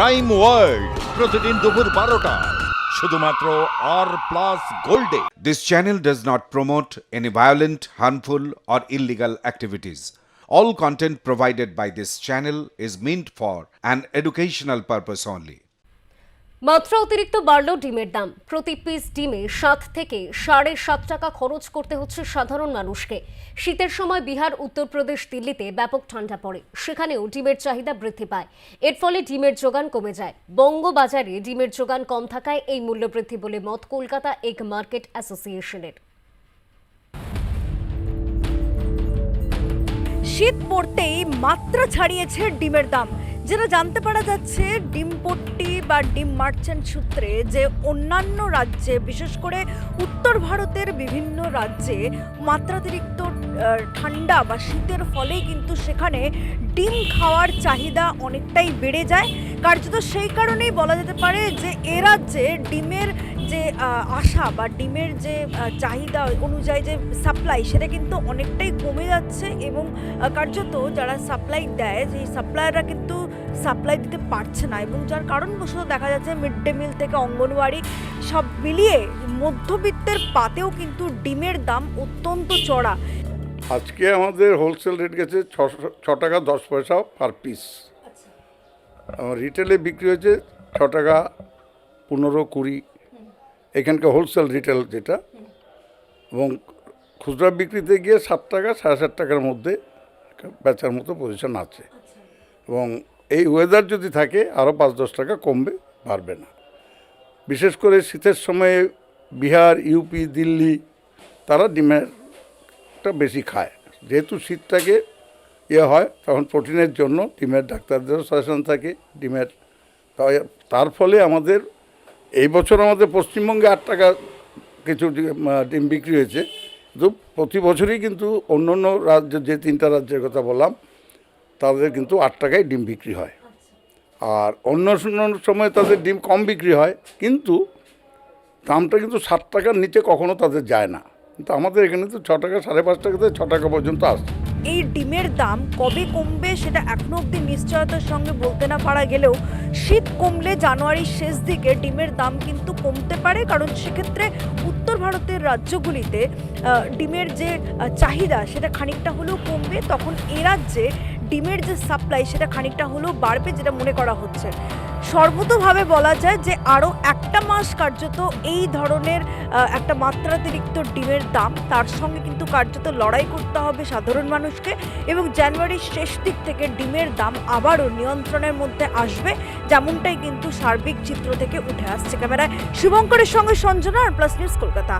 Crime world প্রতিদিন দুপুর বারোটায় শুধুমাত্র আর প্লাস গোল্ডে This channel does not promote any violent, harmful, or illegal activities. All content provided by this channel is meant for an educational purpose only. মাত্রা অতিরিক্ত বাড়ল ডিমের দাম। প্রতি পিস ডিমে সাত থেকে সাড়ে সাত টাকা খরচ করতে হচ্ছে সাধারণ মানুষকে। শীতের সময় বিহার, উত্তরপ্রদেশ, দিল্লিতে ব্যাপক ঠান্ডা পড়ে। সেখানেও ডিমের চাহিদা বৃদ্ধি পায়। এর ফলে ডিমের যোগান কমে যায়। বঙ্গবাজারে ডিমের যোগান কম থাকায় এই মূল্যবৃদ্ধি বলে মত কলকাতা এগ মার্কেট অ্যাসোসিয়েশনের। শীত পড়তেই মাত্রা ছাড়িয়েছে ডিমের দাম। যেটা জানতে পারা যাচ্ছে, ডিম পট্টি বা ডিম মার্চেন্ট সূত্রে যে অন্যান্য রাজ্যে, বিশেষ করে উত্তর ভারতের বিভিন্ন রাজ্যে মাত্রাতিরিক্ত ঠান্ডা বা শীতের ফলে কিন্তু সেখানে ডিম খাওয়ার চাহিদা অনেকটাই বেড়ে যায়। কার্যত সেই কারণেই বলা যেতে পারে যে এ রাজ্যে ডিমের যে আশা বা ডিমের যে চাহিদা অনুযায়ী যে সাপ্লাই সেটা কিন্তু অনেকটাই কমে যাচ্ছে এবং কার্যত যারা সাপ্লাই দেয়, সেই সাপ্লায়াররা কিন্তু সাপ্লাই দিতে পারছে না এবং যার কারণবশত দেখা যাচ্ছে মিড ডে মিল থেকে অঙ্গনওয়াড়ি সব মিলিয়ে মধ্যবিত্তের পাতেও কিন্তু ডিমের দাম অত্যন্ত চড়া। আজকে আমাদের হোলসেল রেট গেছে ছশো ছ টাকা দশ পয়সা পার পিস রিটেলে বিক্রি হয়েছে ছ টাকা পনেরো কুড়ি। এখানকার হোলসেল রিটেল যেটা। এবং খুচরা বিক্রিতে গিয়ে সাত টাকা সাড়ে সাত টাকার মধ্যে বেচার মতো পজিশন আছে। এবং এই ওয়েদার যদি থাকে আরও পাঁচ দশ টাকা কমবে পারবে না। বিশেষ করে শীতের সময়ে বিহার ইউপি দিল্লি, তারা ডিমেরটা বেশি খায়। যেহেতু শীতটাকে ইয়ে হয়, তখন প্রোটিনের জন্য ডিমের ডাক্তারদেরও সাজেশন থাকে ডিমের তার ফলে আমাদের এই বছর আমাদের পশ্চিমবঙ্গে আট টাকা কিছু ডিম বিক্রি হয়েছে। কিন্তু প্রতি বছরই কিন্তু অন্য অন্য রাজ্য, যে তিনটা রাজ্যের কথা বললাম তাদের কিন্তু আট টাকায় ডিম বিক্রি হয়। আর অন্য সময় তাদের ডিম কম বিক্রি হয়, কিন্তু দামটা কিন্তু ষাট টাকার নিচে কখনো তাদের যায় না। কিন্তু আমাদের এখানে তো ছ টাকা, সাড়ে পাঁচ টাকা থেকে ছ টাকা পর্যন্ত আসছে। এই ডিমের দাম কবে কমবে সেটা এখনও অবধি নিশ্চয়তার সঙ্গে বলতে না পারা গেলেও শীত কমলে জানুয়ারির শেষ দিকে ডিমের দাম কিন্তু কমতে পারে, কারণ সেক্ষেত্রে উত্তর ভারতের রাজ্যগুলিতে ডিমের যে চাহিদা সেটা খানিকটা হলেও কমবে। তখন এ রাজ্যে ডিমের যে সাপ্লাই সেটা খানিকটা হলেও বাড়বে, যেটা মনে করা হচ্ছে। সর্বতভাবে বলা যায় যে আরও একটা মাস কার্যত এই ধরনের একটা মাত্রাতিরিক্ত ডিমের দাম, তার সঙ্গে কিন্তু কার্যত লড়াই করতে হবে সাধারণ মানুষকে এবং জানুয়ারির শেষ দিক থেকে ডিমের দাম আবারও নিয়ন্ত্রণের মধ্যে আসবে, যেমনটাই কিন্তু সার্বিক চিত্র থেকে উঠে আসছে। ক্যামেরায় শুভঙ্করের সঙ্গে Sanjana, R plus news Kolkata.